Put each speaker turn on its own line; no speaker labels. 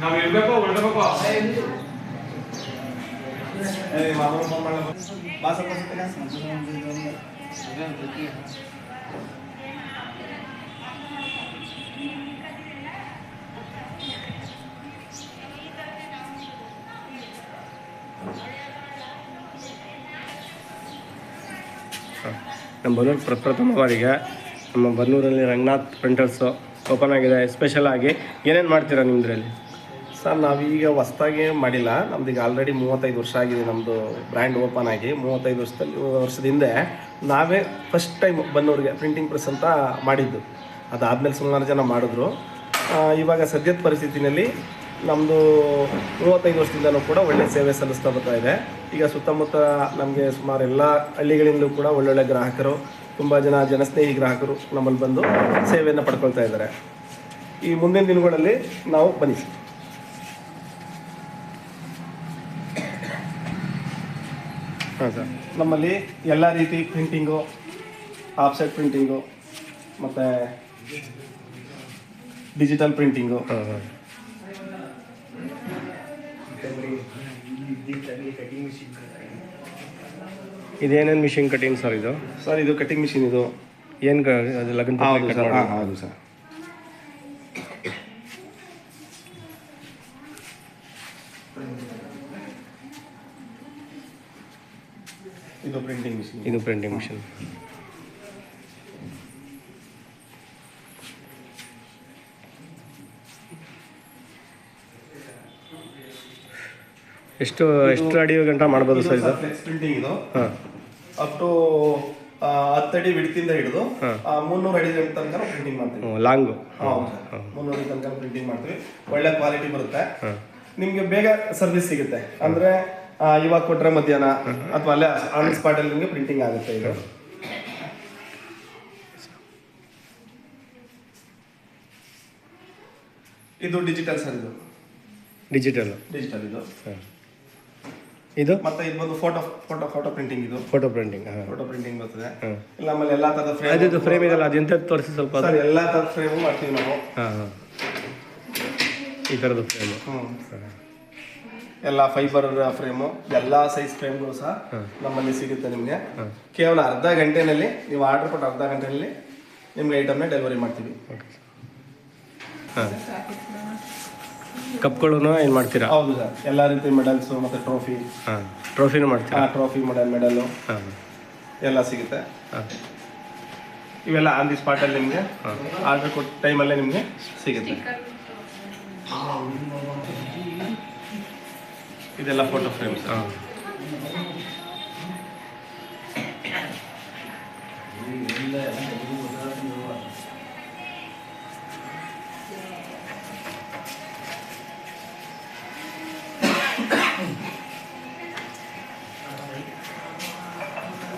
ನಾವ್ ಇರ್ಬೇಕು ಉಳ್ಬೇಕು
ನಮ್ಮ ಬನ್ನೂರು ಪ್ರಪ್ರಥಮ ಬಾರಿಗೆ ನಮ್ಮ ಬನ್ನೂರಲ್ಲಿ ರಂಗನಾಥ್ ಪ್ರಿಂಟರ್ಸು ಓಪನ್ ಆಗಿದೆ. ಎಸ್ಪೆಷಲಾಗಿ ಏನೇನು ಮಾಡ್ತೀರಾ ನಿಮ್ಮದ್ರಲ್ಲಿ
ಸರ್, ನಾವೀಗ ಹೊಸ್ದಾಗಿ ಮಾಡಿಲ್ಲ. ನಮ್ದು ಈಗ ಆಲ್ರೆಡಿ ಮೂವತ್ತೈದು ವರ್ಷ ಆಗಿದೆ ನಮ್ಮದು ಬ್ರ್ಯಾಂಡ್ ಓಪನ್ ಆಗಿ. ಮೂವತ್ತೈದು ವರ್ಷದಲ್ಲಿ ವರ್ಷದಿಂದ ನಾವೇ ಫಸ್ಟ್ ಟೈಮ್ ಬನ್ನೂರಿಗೆ ಪ್ರಿಂಟಿಂಗ್ ಪ್ರೆಸ್ ಅಂತ ಮಾಡಿದ್ದು. ಅದಾದಮೇಲೆ ಸುಮಾರು ಜನ ಮಾಡಿದ್ರು. ಇವಾಗ ಸದ್ಯದ ಪರಿಸ್ಥಿತಿನಲ್ಲಿ ನಮ್ಮದು ಮೂವತ್ತೈದು ವರ್ಷದಿಂದಲೂ ಕೂಡ ಒಳ್ಳೆ ಸೇವೆ ಸಲ್ಲಿಸ್ತಾ ಬರ್ತಾ ಇದೆ. ಈಗ ಸುತ್ತಮುತ್ತ ನಮಗೆ ಸುಮಾರು ಎಲ್ಲ ಹಳ್ಳಿಗಳಿಂದಲೂ ಕೂಡ ಒಳ್ಳೊಳ್ಳೆ ಗ್ರಾಹಕರು, ತುಂಬ ಜನ ಜನಸ್ನೇಹಿ ಗ್ರಾಹಕರು ನಮ್ಮಲ್ಲಿ ಬಂದು ಸೇವೆಯನ್ನು ಪಡ್ಕೊಳ್ತಾ ಇದ್ದಾರೆ. ಈ ಮುಂದಿನ ದಿನಗಳಲ್ಲಿ ನಾವು ಬನ್ನಿ.
ಹಾಂ ಸರ್.
ನಮ್ಮಲ್ಲಿ ಎಲ್ಲ ರೀತಿ ಪ್ರಿಂಟಿಂಗು ಆಫ್ಸೆಟ್ ಪ್ರಿಂಟಿಂಗು ಮತ್ತು ಡಿಜಿಟಲ್ ಪ್ರಿಂಟಿಂಗು
ಇದೇನೇನು ಮಿಷಿನ್ ಕಟಿಂಗ್ ಸರ್ ಇದು?
ಸರ್ ಇದು ಕಟಿಂಗ್ ಮಿಷಿನ್ ಇದು.
ಏನು ಅದು ಲಗ್ನ
ಹೌದು ಸರ್ ಹಾಂ ಹೌದು ಸರ್ ಇದು ಪ್ರಿಂಟಿಂಗ್ ಮಿಷಿನ್
ಇದು ಪ್ರಿಂಟಿಂಗ್ ಮಿಷಿನ್ ಎಷ್ಟು ಎಷ್ಟು ಅಡಿ ಗಂಟ ಮಾಡ್ಬೋದು ಸರ್ ಇದು?
ಫ್ಲೆಕ್ಸ್ ಪ್ರಿಂಟಿಂಗ್ ಇದು. ಅಪ್ ಟು ಹತ್ತಡಿ ಬಿಡ್ತಿಂದ ಹಿಡಿದು ಮುನ್ನೂರು ಅಡಿ ತನಕ ಪ್ರಿಂಟಿಂಗ್ ಮಾಡ್ತೀವಿ.
ಲಾಂಗು.
ಮುನ್ನೂರು ಅಡಿ ತನಕ ಪ್ರಿಂಟಿಂಗ್ ಮಾಡ್ತೀವಿ. ಒಳ್ಳೆ ಕ್ವಾಲಿಟಿ ಬರುತ್ತೆ. ನಿಮಗೆ ಬೇಗ ಸರ್ವಿಸ್ ಸಿಗುತ್ತೆ. ಅಂದ್ರೆ ಇವಾಗ ಕೊಟ್ರೆ ಮಧ್ಯಾಹ್ನ ಅಥವಾ ಅಲ್ಲೇ ಆನ್ ಸ್ಪಾಟ್ ಅಲ್ಲಿ ನಿಮಗೆ ಪ್ರಿಂಟಿಂಗ್ ಆಗುತ್ತೆ ಇದು. ಇದು ಡಿಜಿಟಲ್ ಸರ್ ಇದು.
ಡಿಜಿಟಲ್
ಡಿಜಿಟಲ್ ಇದು.
ಇದು?
ಮತ್ತೆ ಇದು ಬಂದು ಫೋಟೋ ಫೋಟೋ ಫೋಟೋ ಪ್ರಿಂಟಿಂಗ್ ಇದು.
ಫೋಟೋ ಪ್ರಿಂಟಿಂಗ್ ಹಾಂ.
ಫೋಟೋ ಪ್ರಿಂಟಿಂಗ್ ಬರ್ತದೆ. ಇಲ್ಲ ಆಮೇಲೆ ಎಲ್ಲಾ ತರದ ಫ್ರೇಮ್
ಅದು ಫ್ರೇಮ್ ಇದೆಲ್ಲ ಅದು ಎಂಥದ್ದು ತೋರಿಸಿ ಸ್ವಲ್ಪ ಅದು?
ಸರ್ ಎಲ್ಲಾ ತರದ ಫ್ರೇಮ್ ಮಾಡ್ತೀವಿ ನಾವು.
ಈ ಥರದ್ದು ಫ್ರೇಮ್
ಎಲ್ಲ ಫೈಬರ್ ಫ್ರೇಮು ಎಲ್ಲ ಸೈಜ್ ಫ್ರೇಮ್ಗಳು ಸಹ ನಮ್ಮಲ್ಲಿ ಸಿಗುತ್ತೆ ನಿಮಗೆ. ಕೇವಲ ಅರ್ಧ ಗಂಟೆನಲ್ಲಿ ನೀವು ಆರ್ಡರ್ ಕೊಟ್ಟು ಅರ್ಧ ಗಂಟೆನಲ್ಲಿ ನಿಮ್ಗೆ ಐಟಮ್ನ ಡೆಲಿವರಿ ಮಾಡ್ತೀವಿ.
ಓಕೆ ಹಾಂ ಏನ್ ಏನು ಮಾಡ್ತೀರಾ?
ಹೌದು ಸರ್. ಎಲ್ಲ ರೀತಿ ಮೆಡಲ್ಸು ಮತ್ತು ಟ್ರೋಫಿ
ಹಾಂ ಟ್ರೋಫಿನೂ ಮಾಡ್ತೀರಾ?
ಟ್ರೋಫಿ ಮೆಡಲ್ ಮೆಡಲು
ಹಾಂ.
ಎಲ್ಲ ಸಿಗುತ್ತೆ.
ಹಾಂ.
ಇವೆಲ್ಲ ಆನ್ ದಿ ಸ್ಪಾಟಲ್ಲಿ ನಿಮಗೆ ಆರ್ಡರ್ ಕೊಟ್ಟ ಟೈಮಲ್ಲೇ ನಿಮಗೆ ಸಿಗುತ್ತೆ. ಇದೆಲ್ಲ ಫೋಟೋ ಫ್ರೇಮ್ಸ್
ಹಾಂ.